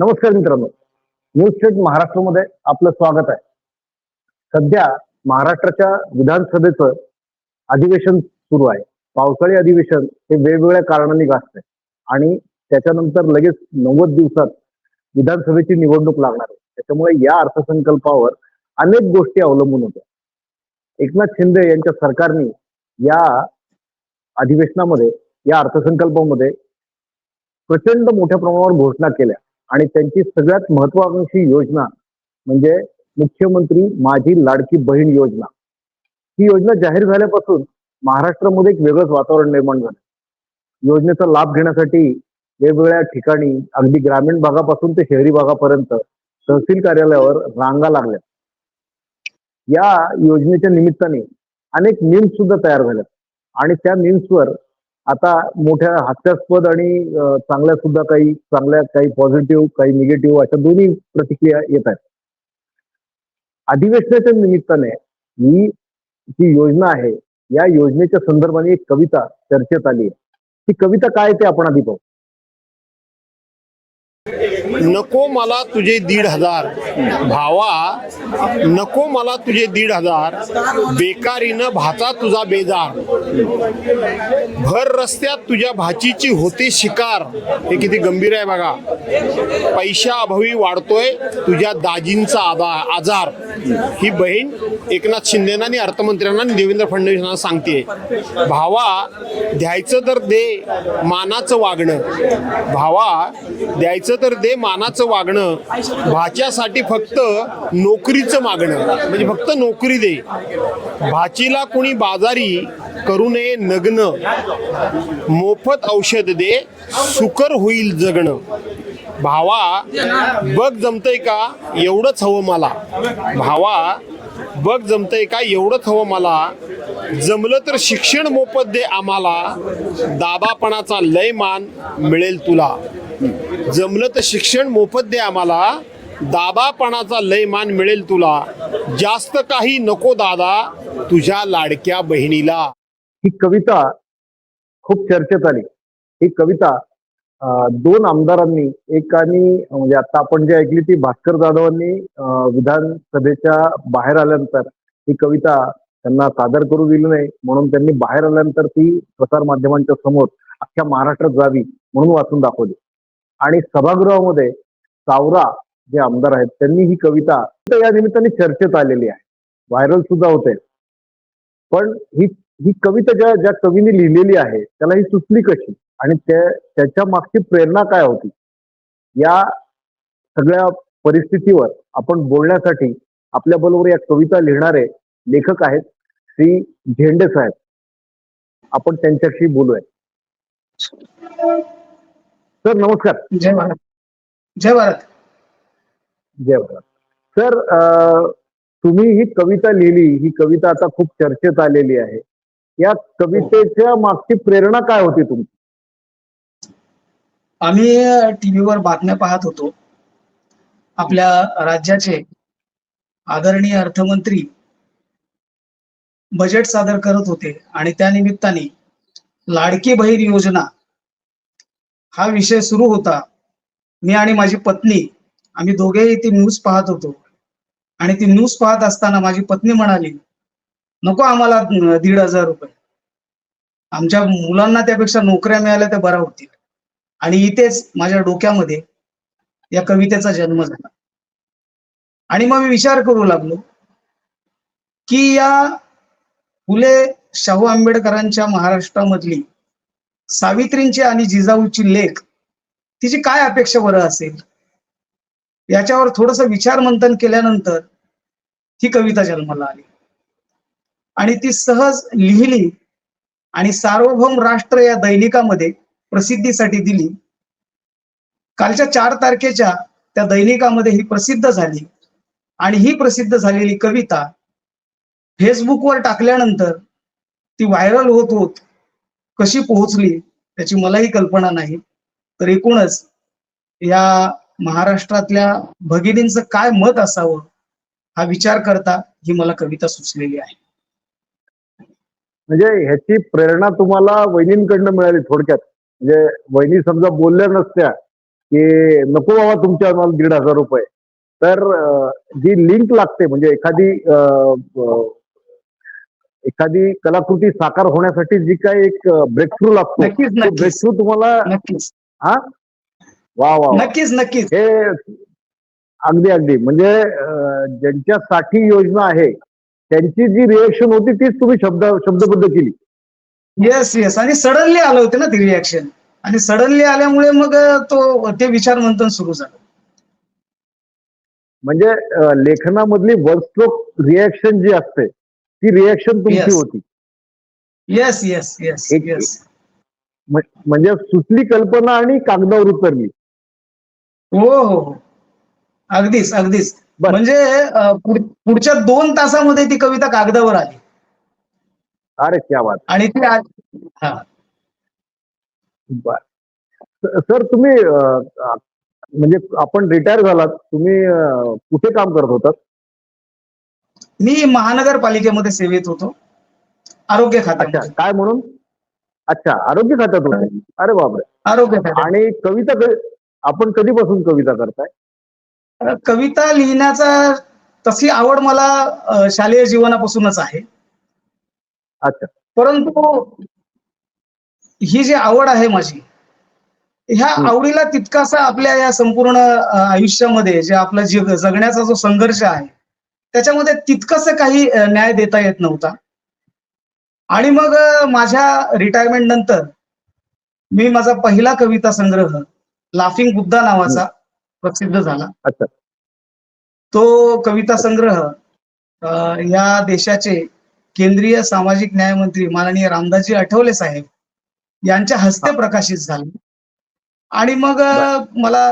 नमस्कार मित्रांनो. News state महाराष्ट्रामध्ये आपलं स्वागत आहे. सध्या महाराष्ट्राच्या विधानसभेचं अधिवेशन सुरू आहे. पावसाळी अधिवेशन हे वेगवेगळ्या कारणांनी गाजतंय. आणि त्याच्यानंतर लगेच नव्वद दिवसात विधानसभेची निवडणूक लागणार आहे. त्याच्यामुळे या अर्थसंकल्पावर अनेक गोष्टी अवलंबून होत्या. एकनाथ शिंदे यांच्या सरकारने या अधिवेशनामध्ये या अर्थसंकल्पामध्ये प्रचंड मोठ्या प्रमाणावर घोषणा केल्या. आणि त्यांची सगळ्यात महत्वाकांक्षी योजना म्हणजे मुख्यमंत्री माझी लाडकी बहीण योजना. ही योजना जाहीर झाल्यापासून महाराष्ट्रामध्ये एक वेगळंच वातावरण निर्माण झालं. योजनेचा लाभ घेण्यासाठी वेगवेगळ्या ठिकाणी अगदी ग्रामीण भागापासून ते शहरी भागापर्यंत तहसील कार्यालयावर रांगा लागल्या. या योजनेच्या निमित्ताने अनेक मीम्स सुद्धा तयार झाल्या आणि त्या मीम्सवर आता मोठ्या हास्यास्पद आणि चांगल्या सुद्धा काही चांगल्या काही पॉझिटिव्ह काही निगेटिव्ह अशा दोन्ही प्रतिक्रिया येत आहेत. अधिवेशनाच्या निमित्ताने ही जी योजना आहे या योजनेच्या संदर्भाने एक कविता चर्चेत आली आहे. ती कविता काय ते आपण आधी पाहू. नको मला तुझे दीड हजार. भावा नको मला तुझे दीड हजार. बेकारीनं भाचा तुझा बेजार. भर रस्त्यात तुझ्या भाचीची होते शिकार. हे किती गंभीर आहे बघा. पैशाअभावी वाढतोय तुझ्या दाजींचा आदा आजार. ही बहीण एकनाथ शिंदेना आणि अर्थमंत्र्यांना आणि देवेंद्र फडणवीसांना सांगते भावा द्यायचं तर दे मानाचं वागणं. भावा द्यायचं तर दे मानाचं वागणं भाच्यासाठी फक्त नोकरीचं मागणं म्हणजे फक्त नोकरी दे. भाचीला कुणी बाजारी करू नये नग्न. मोफत औषध दे सुकर होईल जगणं. भावा बघ जमतंय का एवढंच हवं मला. भावा बघ जमतंय का एवढंच हवं मला. जमलं तर शिक्षण मोफत दे आम्हाला. दादापणाचा लय मान मिळेल तुला. जमलं तर शिक्षण मोफत दे आम्हाला. दादापणाचा लय मान मिळेल तुला. जास्त काही नको दादा तुझ्या लाडक्या बहिणीला. ही कविता खूप चर्चेत आली. ही कविता दोन आमदारांनी एकानी म्हणजे आता आपण जे ऐकली ती भास्कर जाधवांनी विधानसभेच्या बाहेर आल्यानंतर ही कविता त्यांना सादर करू दिली नाही. म्हणून त्यांनी बाहेर आल्यानंतर ती प्रसार माध्यमांच्या समोर अख्ख्या महाराष्ट्रात जावी म्हणून वाचून दाखवली. आणि सभागृहामध्ये सावरा जे आमदार आहेत त्यांनी ही कविता या निमित्ताने चर्चेत आलेली आहे. व्हायरल सुद्धा होते. पण ही ही कविता ज्या ज्या कवीने लिहिलेली आहे त्याला ही सुचली कशी? आणि त्याच्या मागची प्रेरणा काय होती? या सगळ्या परिस्थितीवर आपण बोलण्यासाठी आपल्या बरोबर या कविता लिहिणारे लेखक आहेत श्री झेंडे साहेब. आपण त्यांच्याशी बोलूया. सर नमस्कार. जय भारत. जय भारत. जय भारत. सर तुम्ही ही कविता लिहिली ही कविता आता खूप चर्चेत आलेली आहे. या कवितेच्या मागची प्रेरणा काय होती तुमची? आम्ही टीव्हीवर बातम्या पाहत होतो. आपल्या राज्याचे आदरणीय अर्थमंत्री बजेट सादर करत होते आणि त्या निमित्ताने लाडकी बहीण योजना हा विषय सुरू होता. मी आणि माझी पत्नी आम्ही दोघेही ती न्यूज पाहत होतो. आणि ती न्यूज पाहत असताना माझी पत्नी म्हणाली नको आम्हाला दीड हजार रुपये. आमच्या मुलांना त्यापेक्षा नोकऱ्या मिळाल्या त्या बऱ्या होतील. आणि इथेच माझ्या डोक्यामध्ये या कवितेचा जन्म झाला. आणि मग मी विचार करू लागलो की या फुले शाहू आंबेडकरांच्या महाराष्ट्रामधली सावित्रींची आणि जिजाऊची लेख तिची काय अपेक्षा बरं असेल? याच्यावर थोडस विचार मंथन केल्यानंतर ही कविता जन्माला आली. आणि ती सहज लिहिली आणि सार्वभौम राष्ट्र या दैनिकामध्ये प्रसिद्धीसाठी दिली. कालच्या चार तारखेच्या त्या दैनिकामध्ये ही प्रसिद्ध झाली. आणि ही प्रसिद्ध झालेली कविता फेसबुकवर टाकल्यानंतर ती व्हायरल होत होत कशी पोहोचली त्याची मलाही कल्पना नाही. तर एकूणच या महाराष्ट्रातल्या भगिनींचं काय मत असावं हा विचार करता ही मला कविता सुचलेली आहे. म्हणजे ह्याची प्रेरणा तुम्हाला वहिनींकडनं मिळाली थोडक्यात. म्हणजे वहिनी समजा बोलल्या नसत्या की नको बाबा तुमच्या दीड हजार रुपये. तर जी लिंक लागते म्हणजे एखादी एखादी कलाकृती साकार होण्यासाठी जी काही एक ब्रेक थ्रू लागतो नक्कीच ब्रेक नक्कीच. थ्रू तुम्हाला नक्कीच. वा वा वा. नक्कीच नक्कीच. हे अगदी अगदी. म्हणजे ज्यांच्यासाठी योजना आहे त्यांची जी रिएक्शन होती तीच तुम्ही शब्द शब्दबद्ध केली. येस येस आणि सडनली आलं होतं ना ती रिॲक्शन आणि सडनली आल्यामुळे मग तो ते विचार मंथन सुरू झालं. म्हणजे लेखनामधली स्ट्रोक रिएक्शन जी असते ती रिएक्शन तुमची. होती. येस येस येस येस म्ह- म्हणजे सुचली कल्पना आणि कागदावर उतरली. हो हो हो. अगदीच अगदीच. म्हणजे पुढच्या दोन तासामध्ये ती कविता कागदावर आली. अरे क्या बात. आणि ती हा. सर तुम्ही म्हणजे आपण रिटायर झालात. तुम्ही कुठे काम करत होतात? मी महानगरपालिकेमध्ये सेवेत होतो. आरोग्य खात्यामध्ये. काय म्हणून? अच्छा आरोग्य खात्यात होते. अरे बापरे. आरोग्य खात्यात. आणि कविता आपण कधीपासून कविता करताय? कविता लिहिण्याचा तशी आवड मला शालेय जीवनापासूनच आहे. अच्छा. परंतु ही जी आवड आहे माझी ह्या. आवडीला तितकासा आपल्या या संपूर्ण आयुष्यामध्ये जे आपला जग जगण्याचा जो संघर्ष आहे त्याच्यामध्ये तितकंसं काही न्याय देता येत नव्हता. आणि मग माझ्या रिटायरमेंट नंतर मी माझा पहिला कविता संग्रह लाफिंग बुद्धा नावाचा प्रसिद्ध झाला. तो कविता संग्रह या देशाचे केंद्रीय सामाजिक न्याय मंत्री माननीय रामदासजी आठवले साहेब यांच्या हस्ते प्रकाशित झाले. आणि मग मला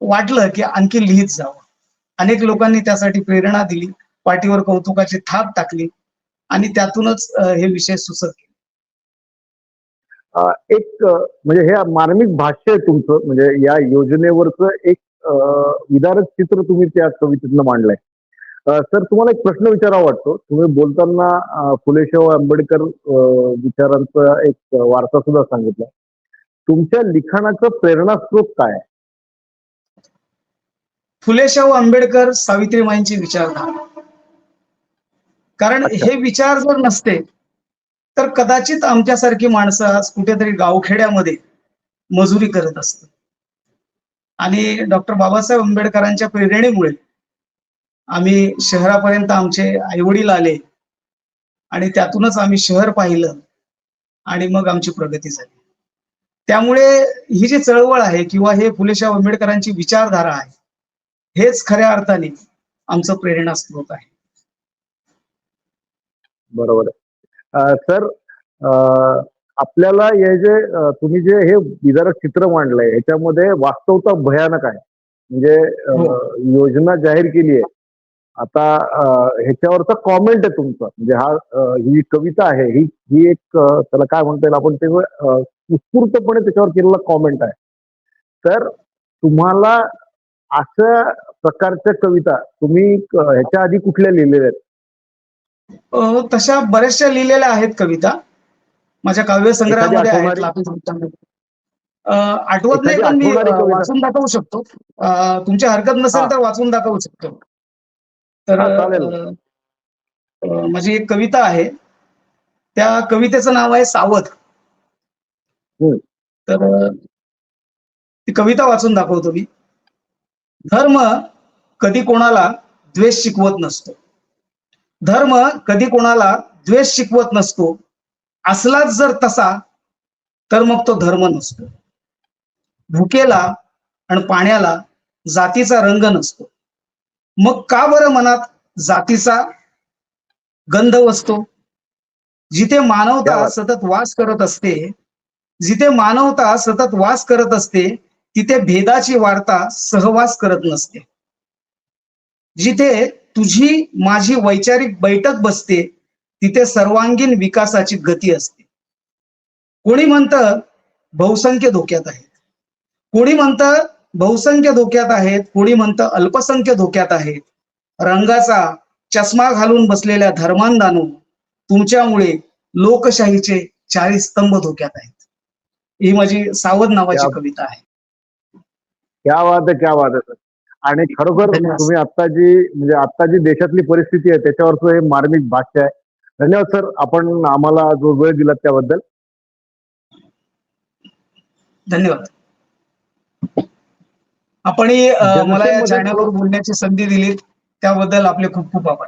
वाटलं की आणखी लिहित जावं. अनेक लोकांनी त्यासाठी प्रेरणा दिली पाठीवर कौतुकाची थाप टाकली आणि त्यातूनच हे विषय सुचत केले. एक म्हणजे हे मार्मिक भाष्य आहे तुमचं म्हणजे या योजनेवरचं एक विदारक चित्र तुम्ही त्या कवितेतनं मांडलंय. सर तुम्हाला एक प्रश्न विचारावा वाटतो. तुम्ही बोलताना अं, आंबेडकर विचारांचा एक वार्ता सुद्धा सांगितला. तुमच्या लिखाणाचं प्रेरणास्रोत काय? आहे? फुले शाहू आंबेडकर सावित्रीमाईंची विचारधारा. कारण. हे विचार जर नसते तर कदाचित आमच्यासारखी माणसं आज कुठेतरी गावखेड्यामध्ये मजुरी करत असत आणि डॉक्टर बाबासाहेब आंबेडकरांच्या प्रेरणेमुळे आम्ही शहरापर्यंत आमचे आईवडील आले आणि त्यातूनच आम्ही शहर पाहिलं आणि मग आमची प्रगती झाली. त्यामुळे ही जी चळवळ आहे किंवा हे फुले शाहू आंबेडकरांची विचारधारा आहे हेच खऱ्या अर्थाने आमचं प्रेरणास्त्रोत आहे. बरोबर. आहे अं, सर आपल्याला हे जे तुम्ही जे हे विदारक चित्र मांडलंय ह्याच्यामध्ये वास्तवता भयानक आहे. म्हणजे अं, योजना जाहीर केली आहे. आता ह्याच्यावरचा कॉमेंट आहे तुमचा. म्हणजे हा ही कविता आहे ही ही एक त्याला काय म्हणता येईल आपण ते उत्स्फूर्तपणे त्याच्यावर केलेला कॉमेंट आहे. तर तुम्हाला अशा प्रकारच्या कविता तुम्ही ह्याच्या आधी कुठल्या लिहिलेल्या आहेत? तशा बऱ्याचशा लिहिलेल्या आहेत कविता. माझ्या काव्य संग्रहामध्ये आहेत. आठवत नाही पण मी? वाचून दाखवू शकतो. तुमची हरकत नसेल. तर वाचून दाखवू शकतो. तर माझी एक कविता आहे. त्या कवितेचं नाव आहे सावध. तर ती कविता वाचून दाखवतो मी. धर्म कधी कोणाला द्वेष शिकवत नसतो. धर्म कधी कोणाला द्वेष शिकवत नसतो. असलाच जर तसा तर मग तो धर्म नसतो. भुकेला आणि पाण्याला जातीचा रंग नसतो. मग का बरं मनात जातीचा गंध वसतो? जिथे मानवता. सतत वास करत असते जिथे मानवता सतत वास करत असते तिथे भेदाची वार्ता सहवास करत नसते. जिथे तुझी माझी वैचारिक बैठक बसते तिथे सर्वांगीण विकासाची गती असते. कोणी म्हणतं बहुसंख्य धोक्यात आहेत. कोणी म्हणतं बहुसंख्य धोक्यात आहेत. कोणी म्हणतं अल्पसंख्य धोक्यात आहेत. रंगाचा चष्मा घालून बसलेल्या धर्मांदानो तुमच्यामुळे लोकशाहीचे चारी स्तंभ धोक्यात आहेत. ही माझी सावध नावाची कविता आहे. क्या आहे क्या सर. आणि खरोखर. तुम्ही आता जी म्हणजे आता जी देशातली परिस्थिती आहे त्याच्यावरचं हे मार्मिक भाष्य आहे. धन्यवाद सर. आपण आम्हाला जो वेळ दिला त्याबद्दल. धन्यवाद. आपणही अ, मला या चॅनलवर बोलण्याची संधी दिली त्याबद्दल आपले खूप खूप आभार.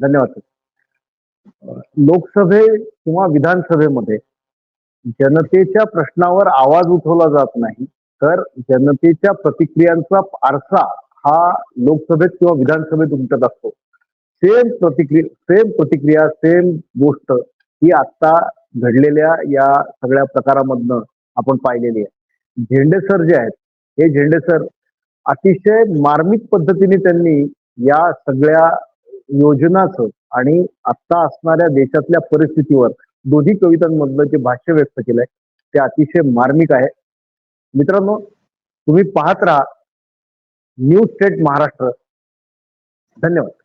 धन्यवाद सर. लोकसभे किंवा विधानसभेमध्ये जनतेच्या प्रश्नावर आवाज उठवला जात नाही. तर जनतेच्या प्रतिक्रियांचा आरसा हा लोकसभेत किंवा विधानसभेत उमटत असतो. सेम प्रतिक्रिया सेम प्रतिक्रिया सेम गोष्ट ही आता घडलेल्या या सगळ्या प्रकारामधनं आपण पाहिलेली आहे. झेंडेसर जे आहेत हे झेंडे सर अतिशय मार्मिक पद्धतीने त्यांनी या सगळ्या योजनाचं आणि आता असणाऱ्या देशातल्या परिस्थितीवर दोन्ही कवितांमधलं जे भाष्य व्यक्त केलंय ते अतिशय मार्मिक आहे. मित्रांनो तुम्ही पाहत राहा. News state Maharashtra. धन्यवाद.